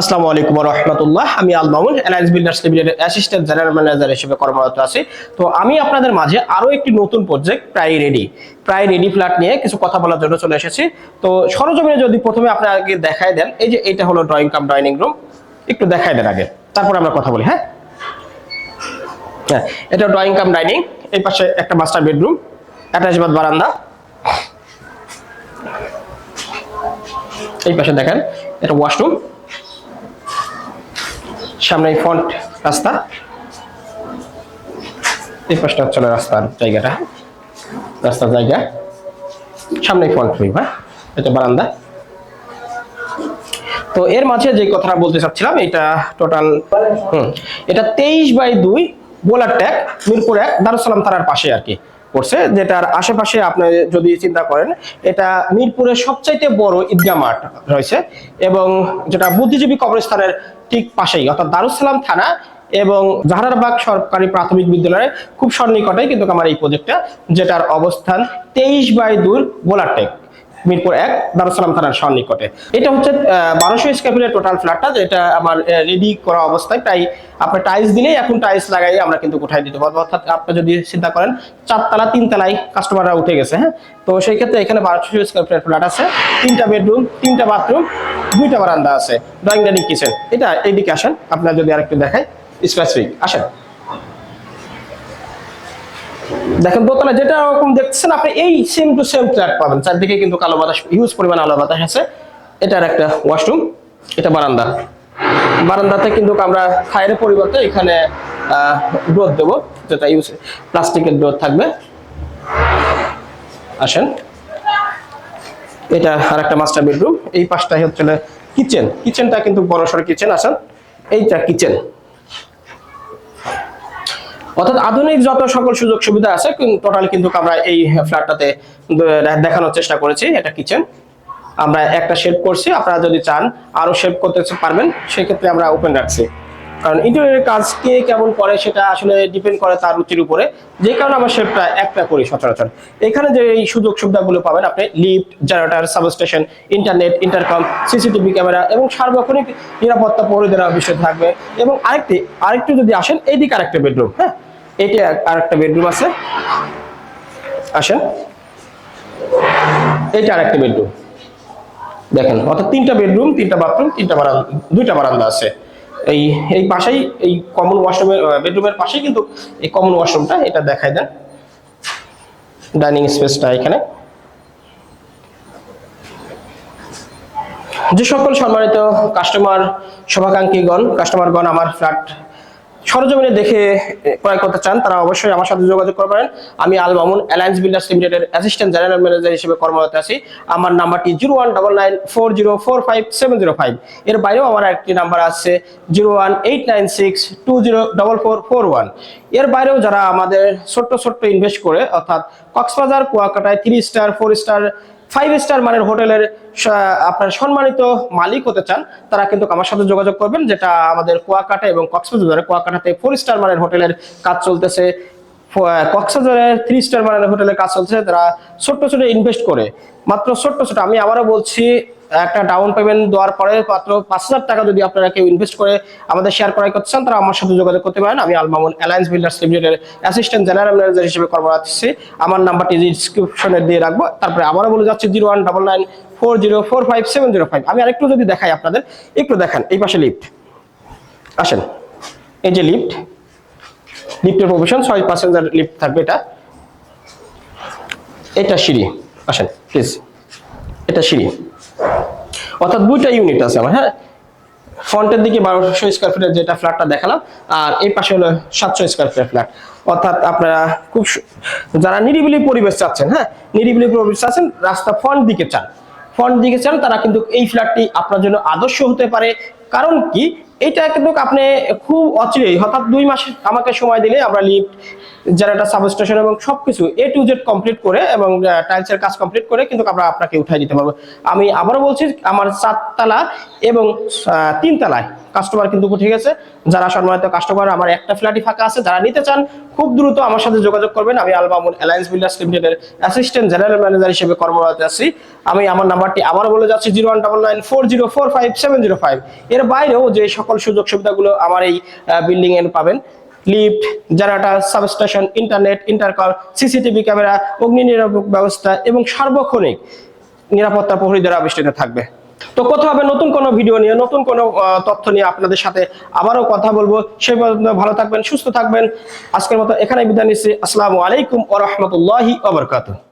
আসসালামু আলাইকুম রহমতুল্লাহ। আমি আল মামুন অ্যালায়েন্স বিল্ডার্স লিমিটেডের অ্যাসিস্ট্যান্ট জেনারেল ম্যানেজার হিসেবে কর্মরত আছি। তো আমি আপনাদের মাঝে আরও একটি নতুন প্রজেক্ট প্রায় রেডি প্রায় রেডি ফ্ল্যাট নিয়ে কিছু কথা বলার জন্য চলে এসেছি। তো সরজমিনে যদি প্রথমে আপনাকে দেখায় দেন, এই যে এটা হলো ড্রয়িং কাম ডাইনিং রুম একটু দেখায় দেন আগে। তারপর আমরা কথা বলি হ্যাঁ? হ্যাঁ এটা ড্রয়িং কাম ডাইনিং এই পাশে একটা মাস্টার বেডরুম অ্যাটাচবাদ বারান্দা। এই পাশে দেখেন, এটা ওয়াশরুম সামনে ফ্রন্ট রাস্তা। এই পাশটা হচ্ছে রাস্তার জায়গাটা। রাস্তার জায়গা। সামনে ফ্রন্ট রুম হ্যাঁ? এটা বারান্দা। তো এর মাঝে যে কথাটা বলতে চাচ্ছিলাম, এটা টোটাল হুম, এটা তেইশ বাই দুই বোলার ট্যাগ, মিরপুর এক দারুসালাম থানার পাশে আর কি। পড়ছে যেটার আশেপাশে আপনি যদি চিন্তা করেন, এটা মিরপুরের সবচাইতে বড় ঈদগাহ মাঠ রয়েছে এবং যেটা বুদ্ধিজীবী কবরস্থানের ঠিক পাশেই, অর্থাৎ দারুসালাম থানা এবং জাহারারবাগ সরকারি প্রাথমিক বিদ্যালয়ের খুব সন্নিকটে কিন্তু আমার এই প্রজেক্টটা যেটার অবস্থান তেইশ বাই দূর বোলার টেক মিরপুর এক দারুসালাম থানার সন্নিকটে। এটা হচ্ছে বারোশো স্কোয়ার টোটাল ফ্ল্যাটটা যেটা আমার রেডি করা অবস্থায়। প্রায়, আপনার টাইলস দিলেই এখন টাইলস লাগাই আমরা কিন্তু কোথায় দিতে পারব। অর্থাৎ আপনি যদি চিন্তা করেন, চারতলা, তিনতলায় কাস্টমাররা উঠে গেছে হ্যাঁ? তো সেই ক্ষেত্রে এখানে বারোশো স্কোয়ার ফিট ফ্ল্যাট আছে। তিনটা বেডরুম তিনটা বাথরুম দুইটা বারান্দা আছে। ড্রয়িং ডাইনিং কিচেন এটা এইদিকে আসেন, আপনার যদি আরেকটু দেখাই স্পেসিফিক আসেন। দেখেন দোতলা যেটা ওরকম দেখছেন আপনি এই সেম টু সেম ফ্ল্যাট পাবেন। চারদিকে কিন্তু কালো বাতাস হিউজ পরিমাণ আলো বাতাস আছে। এটার একটা ওয়াশরুম এটা বারান্দা। বারান্দাতে কিন্তু আমরা ফায়ারের পরিবর্তে এখানে ডোর দেবো, যেটা ইউজ প্লাস্টিকের ডোর থাকবে। আসেন। এটা আর একটা মাস্টার বেডরুম এই পাশটাই হচ্ছে কিচেন কিচেনটা কিন্তু বড় সড়ো কিচেন আসেন। এইটা কিচেন অর্থাৎ আধুনিক যত সকল সুযোগ সুবিধা আছে টোটাল কিন্তু আমরা এই ফ্ল্যাটটাতে দেখানোর চেষ্টা করেছি, এটা কিচেন আমরা একটা শেপ করছি, আপনারা যদি চান আরও শেপ করতে পারবেন, সেক্ষেত্রে আমরা ওপেন রাখছি। কারণ ইন্টেরিয়রের কাজ কে কেমন করে সেটা আসলে ডিপেন্ড করে তার রুচির উপরে। যে কারণে আমরা শেপটা একটা করি সচরাচর। এখানে যে এই সুযোগ সুবিধাগুলো পাবেন আপনি lift generator substation internet intercom CCTV camera এবং সার্বক্ষণিক নিরাপত্তা পরে দেওয়ার বিষয় থাকবে। এবং আরেকটি, আরেকটু যদি আসেন, এইদিকে আরেকটা বেডরুম হ্যাঁ? এটি আরেকটা বেডরুম আছে। আসেন। এটা আরেকটা বেডরুম দেখেন, অর্থাৎ তিনটা বেডরুম তিনটা বাথরুম তিনটা বারান্দা দুইটা বারান্দা আছে। এই এই পাশেই, এই কমন ওয়াশরুমের বেডরুমের পাশেই কিন্তু এই কমন ওয়াশরুমটা এটা দেখাই দেন। ডাইনিং স্পেসটা এখানে। যে সকল সম্মানিত কাস্টমার শুভাকাঙ্ক্ষীগণ কাস্টমারগণ আমার ফ্ল্যাট সরজমিনে দেখে ক্রয় করতে চান, তারা অবশ্যই আমার সাথে যোগাযোগ করবেন আমি আল মামুন অ্যালায়েন্স বিল্ডার্স লিমিটেডের অ্যাসিস্ট্যান্ট জেনারেল ম্যানেজার হিসেবে কর্মরত আছি। আমার নাম্বারটি zero one double nine four zero four five seven zero five এর বাইরেও আমার একটি নাম্বার আছে zero one eight nine six two zero double four four ওয়ানের বাইরেও যারা আমাদের ছোট্ট ছোট্ট ইনভেস্ট করে, অর্থাৎ Cox's Bazar, কুয়াকাটায় three star four star five star মানের হোটেলের আপনার সম্মানিত মালিক হতে চান, তারা কিন্তু আমার সাথে যোগাযোগ করবেন, যেটা আমাদের কুয়াকাটা এবং কক্সবাজারে কুয়াকাটাতে ফোর স্টার মানের হোটেলের কাজ চলতেছে। কক্সবাজারে থ্রি স্টার মানের হোটেলের কাজ চলছে তারা ছোট্ট ছোট ইনভেস্ট করে। মাত্র ছোট্ট ছোট আমি আবারও বলছি একটা ডাউন পেমেন্ট দেওয়ার পরে মাত্র পাঁচ হাজার টাকা যদি আপনারা কেউ ইনভেস্ট করে আমাদের শেয়ার করাই করতে চান, তারা আমার সাথে যোগাযোগ করতে পারেন। আমি আলমামুন অ্যালায়েন্স বিল্ডার্স লিমিটেডের অ্যাসিস্ট্যান্ট জেনারেল ম্যানেজার হিসেবে কর্মরত আছি। আমার নাম্বারটি ডিসক্রিপশনে দিয়ে রাখব। তারপরে আবারও বলে যাচ্ছে zero one double nine four zero four five seven zero five আমি আরেকটু যদি দেখাই আপনাদের, একটু দেখান, এই পাশে লিফট আসেন, এই যে লিফট লিফটের প্রভিশন ছয় প্যাসেঞ্জার লিফট থাকবে এটা। এটা সিঁড়ি, আসেন প্লিজ এটা সিঁড়ি। অর্থাৎ দুইটা ইউনিট আছে আমার হ্যাঁ? ফ্রন্টের দিকে বারোশো স্কোয়ার ফিটের যেটা ফ্ল্যাটটা দেখালাম, আর এই পাশে হলো সাতশো স্কোয়ার ফিটের ফ্ল্যাট অর্থাৎ আপনারা খুব যারা নিরিবিলি পরিবেশ চাচ্ছেন হ্যাঁ? নিরিবিলি পরিবেশ চাচ্ছেন, রাস্তা ফ্রন্ট দিকে চান। ফ্রন্ট দিকে চান, তারা কিন্তু এই ফ্ল্যাটটি আপনার জন্য আদর্শ হতে পারে। কারণ কি? এটা কিন্তু আপনি খুব অচিরেই, হঠাৎ দুই মাস আমাকে সময় দিলে আমরা লিফট জেনারেটর সাবস্টেশন এবং সবকিছু এ টু জেড কমপ্লিট করে এবং টাইলসের কাজ কমপ্লিট করে কিন্তু আমরা আপনাকে উঠাই দিতে পারব। আমি আবারও বলছি, আমার চারতলা এবং তিনতলায় কাস্টমার কিন্তু উঠে গেছে। যারা সম্মানিত কাস্টমার আমার একটা ফ্ল্যাটই ফাঁকা আছে, যারা নিতে চান, খুব দ্রুত আমার সাথে যোগাযোগ করবেন। আমি আলমামুন অ্যালায়েন্স বিল্ডার্স লিমিটেডের অ্যাসিস্ট্যান্ট জেনারেল ম্যানেজার হিসেবে কর্মরত আছি। আমি আমার নাম্বারটি আবার বলে যাচ্ছি zero one double nine four zero four five seven zero five এর বাইরেও যে সকল সুযোগ সুবিধাগুলো আমার এই বিল্ডিং এ পাবেন। Lift generator substation internet intercom CCTV camera অগ্নি নিরাপক ব্যবস্থা এবং সার্বক্ষণিক নিরাপত্তা প্রহরী দ্বারা আবিষ্কৃত থাকবে। তো কোথাও হবে নতুন কোনো ভিডিও নিয়ে, নতুন কোনো তথ্য নিয়ে আপনাদের সাথে আবারও কথা বলব। সেই পর্যন্ত ভালো থাকবেন, সুস্থ থাকবেন। আজকের মতো এখানে বিদায় নিচ্ছি। আসসালামু আলাইকুম ওয়া রাহমাতুল্লাহি ওয়া বারাকাতুহু।